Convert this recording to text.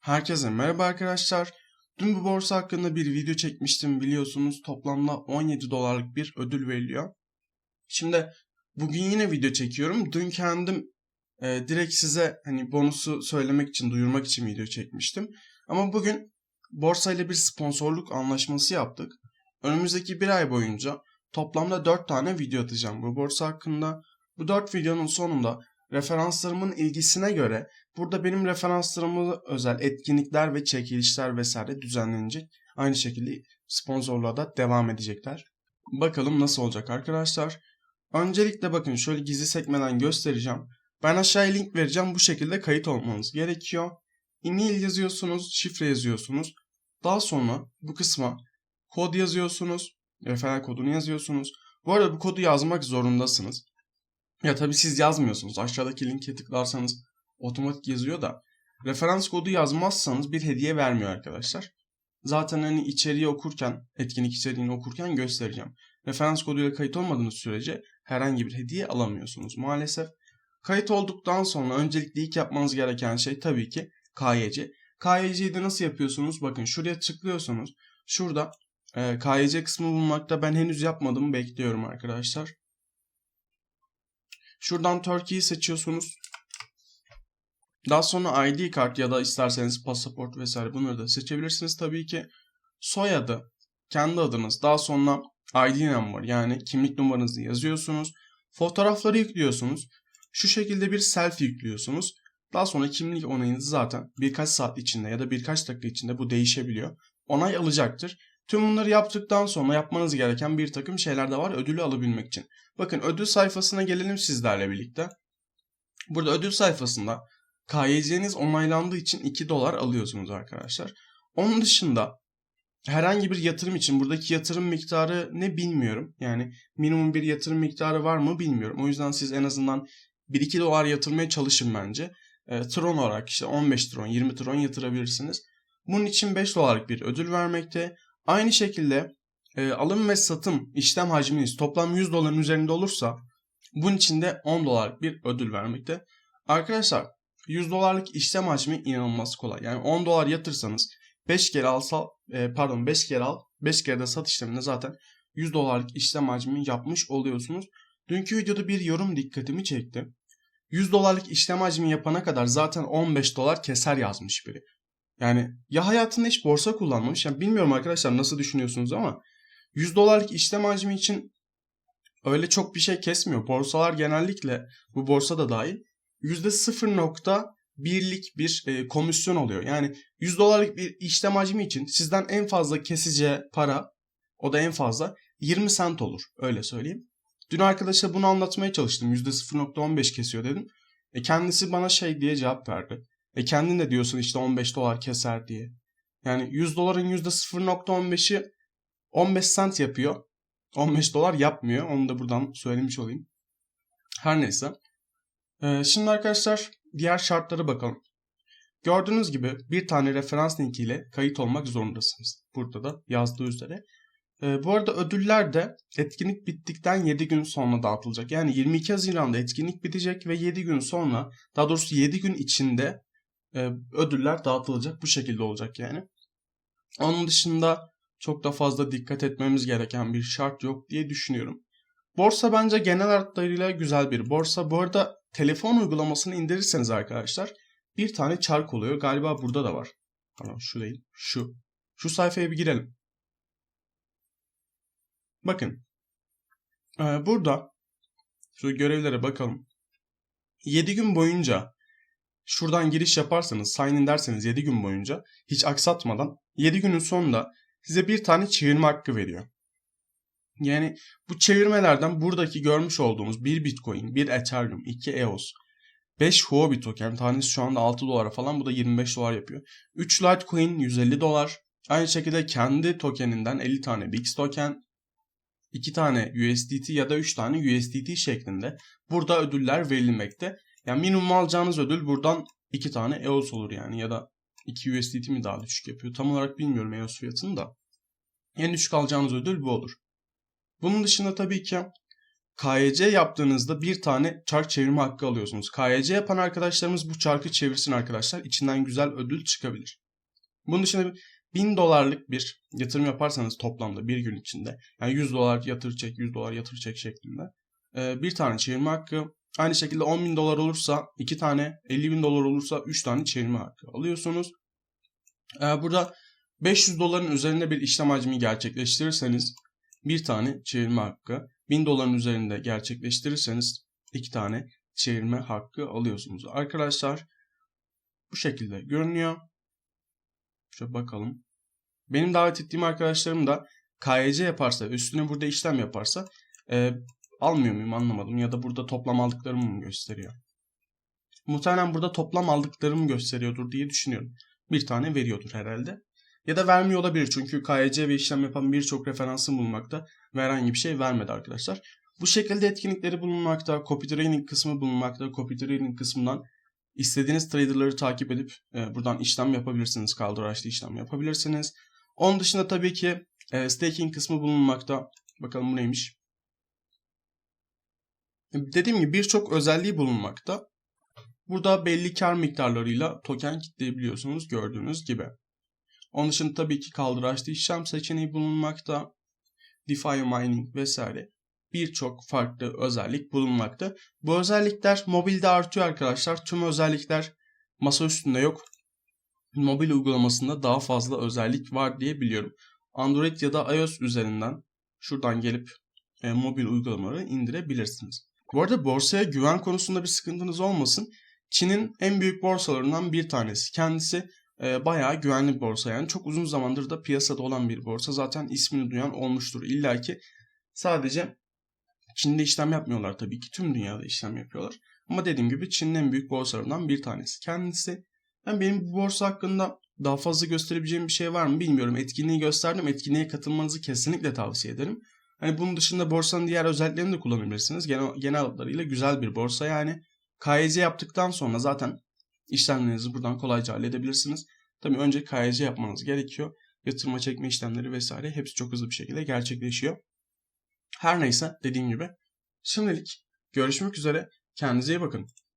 Herkese merhaba arkadaşlar. Dün bu borsa hakkında bir video çekmiştim biliyorsunuz. Toplamda 17 dolarlık bir ödül veriliyor. Şimdi bugün yine video çekiyorum. Dün kendim e, direkt size hani bonusu söylemek için, duyurmak için video çekmiştim. Ama bugün borsa ile bir sponsorluk anlaşması yaptık. Önümüzdeki bir ay boyunca toplamda 4 tane video atacağım bu borsa hakkında. Bu 4 videonun sonunda referanslarımın ilgisine göre Burada benim referanslarıma özel etkinlikler ve çekilişler vesaire düzenlenecek. Aynı şekilde sponsorluğa da devam edecekler. Bakalım nasıl olacak arkadaşlar. Öncelikle bakın şöyle gizli sekmeden göstereceğim. Ben aşağıya link vereceğim. Bu şekilde kayıt olmanız gerekiyor. E-mail yazıyorsunuz, şifre yazıyorsunuz. Daha sonra bu kısma kod yazıyorsunuz. Referans kodunu yazıyorsunuz. Bu arada bu kodu yazmak zorundasınız. Ya tabii siz yazmıyorsunuz. Aşağıdaki linke tıklarsanız otomatik yazıyor da referans kodu yazmazsanız bir hediye vermiyor arkadaşlar. Zaten hani içeriği okurken, etkinlik içeriğini okurken göstereceğim. Referans koduyla kayıt olmadığınız sürece herhangi bir hediye alamıyorsunuz maalesef. Kayıt olduktan sonra öncelikle ilk yapmanız gereken şey tabii ki KYC. KYC'yi de nasıl yapıyorsunuz? Bakın şuraya tıklıyorsunuz. Şurada e, KYC kısmı bulmakta ben henüz yapmadım bekliyorum arkadaşlar. Şuradan Turkey'yi seçiyorsunuz. Daha sonra ID kart ya da isterseniz pasaport vesaire bunları da seçebilirsiniz tabii ki. Soyadı, kendi adınız, daha sonra ID number yani kimlik numaranızı yazıyorsunuz. Fotoğrafları yüklüyorsunuz. Şu şekilde bir selfie yüklüyorsunuz. Daha sonra kimlik onayınızı zaten birkaç saat içinde ya da birkaç dakika içinde bu değişebiliyor. Onay alacaktır. Tüm bunları yaptıktan sonra yapmanız gereken bir takım şeyler de var ödülü alabilmek için. Bakın ödül sayfasına gelelim sizlerle birlikte. Burada ödül sayfasında KYC'niz onaylandığı için 2 dolar alıyorsunuz arkadaşlar. Onun dışında herhangi bir yatırım için buradaki yatırım miktarı ne bilmiyorum. Yani minimum bir yatırım miktarı var mı bilmiyorum. O yüzden siz en azından 1-2 dolar yatırmaya çalışın bence. E, tron olarak işte 15 tron 20 tron yatırabilirsiniz. Bunun için 5 dolarlık bir ödül vermekte. Aynı şekilde e, alım ve satım işlem hacminiz toplam 100 doların üzerinde olursa bunun için de 10 dolarlık bir ödül vermekte. Arkadaşlar 100 dolarlık işlem hacmi inanılmaz kolay. Yani 10 dolar yatırsanız 5 kere alsa e, pardon 5 kere al 5 kere de sat işleminde zaten 100 dolarlık işlem hacmi yapmış oluyorsunuz. Dünkü videoda bir yorum dikkatimi çekti. 100 dolarlık işlem hacmi yapana kadar zaten 15 dolar keser yazmış biri. Yani ya hayatında hiç borsa kullanmamış. Yani bilmiyorum arkadaşlar nasıl düşünüyorsunuz ama 100 dolarlık işlem hacmi için öyle çok bir şey kesmiyor. Borsalar genellikle bu borsa da dahil %0.1'lik bir e, komisyon oluyor. Yani 100 dolarlık bir işlem hacmi için sizden en fazla keseceği para o da en fazla 20 sent olur. Öyle söyleyeyim. Dün arkadaşa bunu anlatmaya çalıştım. %0.15 kesiyor dedim. E kendisi bana şey diye cevap verdi. E kendin de diyorsun işte 15 dolar keser diye. Yani 100 doların %0.15'i 15 sent yapıyor. 15 dolar yapmıyor. Onu da buradan söylemiş olayım. Her neyse. Ee, şimdi arkadaşlar diğer şartlara bakalım. Gördüğünüz gibi bir tane referans linkiyle kayıt olmak zorundasınız. Burada da yazdığı üzere. Ee, bu arada ödüller de etkinlik bittikten 7 gün sonra dağıtılacak. Yani 22 Haziran'da etkinlik bitecek ve 7 gün sonra daha doğrusu 7 gün içinde e, ödüller dağıtılacak. Bu şekilde olacak yani. Onun dışında çok da fazla dikkat etmemiz gereken bir şart yok diye düşünüyorum. Borsa bence genel hatlarıyla güzel bir borsa. Bu arada telefon uygulamasını indirirseniz arkadaşlar bir tane çark oluyor. Galiba burada da var. Pardon şu değil. Şu. Şu sayfaya bir girelim. Bakın. Ee, burada şu görevlere bakalım. 7 gün boyunca şuradan giriş yaparsanız sign in derseniz 7 gün boyunca hiç aksatmadan 7 günün sonunda size bir tane çevirme hakkı veriyor. Yani bu çevirmelerden buradaki görmüş olduğumuz 1 Bitcoin, 1 Ethereum, 2 EOS, 5 Huobi token tanesi şu anda 6 dolara falan bu da 25 dolar yapıyor. 3 Litecoin 150 dolar. Aynı şekilde kendi tokeninden 50 tane BIX token, 2 tane USDT ya da 3 tane USDT şeklinde burada ödüller verilmekte. Yani minimum alacağınız ödül buradan 2 tane EOS olur yani ya da 2 USDT mi daha düşük yapıyor. Tam olarak bilmiyorum EOS fiyatını da. En düşük alacağınız ödül bu olur. Bunun dışında tabii ki KYC yaptığınızda bir tane çark çevirme hakkı alıyorsunuz. KYC yapan arkadaşlarımız bu çarkı çevirsin arkadaşlar. İçinden güzel ödül çıkabilir. Bunun dışında 1000 dolarlık bir yatırım yaparsanız toplamda bir gün içinde yani 100 dolar yatır çek 100 dolar yatır çek şeklinde bir tane çevirme hakkı aynı şekilde 10 bin dolar olursa 2 tane 50 bin dolar olursa 3 tane çevirme hakkı alıyorsunuz. E, burada 500 doların üzerinde bir işlem hacmi gerçekleştirirseniz bir tane çevirme hakkı 1000 doların üzerinde gerçekleştirirseniz iki tane çevirme hakkı alıyorsunuz. Arkadaşlar bu şekilde görünüyor. Şöyle bakalım. Benim davet ettiğim arkadaşlarım da KYC yaparsa, üstüne burada işlem yaparsa almıyor muyum anlamadım. Ya da burada toplam aldıklarımı mı gösteriyor? Muhtemelen burada toplam aldıklarımı gösteriyordur diye düşünüyorum. Bir tane veriyordur herhalde. Ya da vermiyor olabilir çünkü KYC ve işlem yapan birçok referansım bulunmakta ve herhangi bir şey vermedi arkadaşlar. Bu şekilde etkinlikleri bulunmakta, copy trading kısmı bulunmakta. Copy trading kısmından istediğiniz traderları takip edip e, buradan işlem yapabilirsiniz. Kaldıraçlı işlem yapabilirsiniz. Onun dışında tabii ki e, staking kısmı bulunmakta. Bakalım bu neymiş? Dediğim gibi birçok özelliği bulunmakta. Burada belli kar miktarlarıyla token kitleyebiliyorsunuz gördüğünüz gibi. Onun dışında tabii ki kaldıraçlı işlem seçeneği bulunmakta. DeFi mining vesaire birçok farklı özellik bulunmakta. Bu özellikler mobilde artıyor arkadaşlar. Tüm özellikler masa üstünde yok. Mobil uygulamasında daha fazla özellik var diye biliyorum. Android ya da iOS üzerinden şuradan gelip e, mobil uygulamaları indirebilirsiniz. Bu arada borsaya güven konusunda bir sıkıntınız olmasın. Çin'in en büyük borsalarından bir tanesi. Kendisi e, bayağı güvenli bir borsa yani. Çok uzun zamandır da piyasada olan bir borsa. Zaten ismini duyan olmuştur. İlla ki sadece Çin'de işlem yapmıyorlar tabii ki. Tüm dünyada işlem yapıyorlar. Ama dediğim gibi Çin'in en büyük borsalarından bir tanesi. Kendisi yani benim bu borsa hakkında daha fazla gösterebileceğim bir şey var mı bilmiyorum. Etkinliği gösterdim. Etkinliğe katılmanızı kesinlikle tavsiye ederim. Hani bunun dışında borsanın diğer özelliklerini de kullanabilirsiniz. Genel, genel hatlarıyla güzel bir borsa yani. KYC yaptıktan sonra zaten işlemlerinizi buradan kolayca halledebilirsiniz. Tabii önce KYC yapmanız gerekiyor. Yatırma çekme işlemleri vesaire hepsi çok hızlı bir şekilde gerçekleşiyor. Her neyse dediğim gibi şimdilik görüşmek üzere. Kendinize iyi bakın.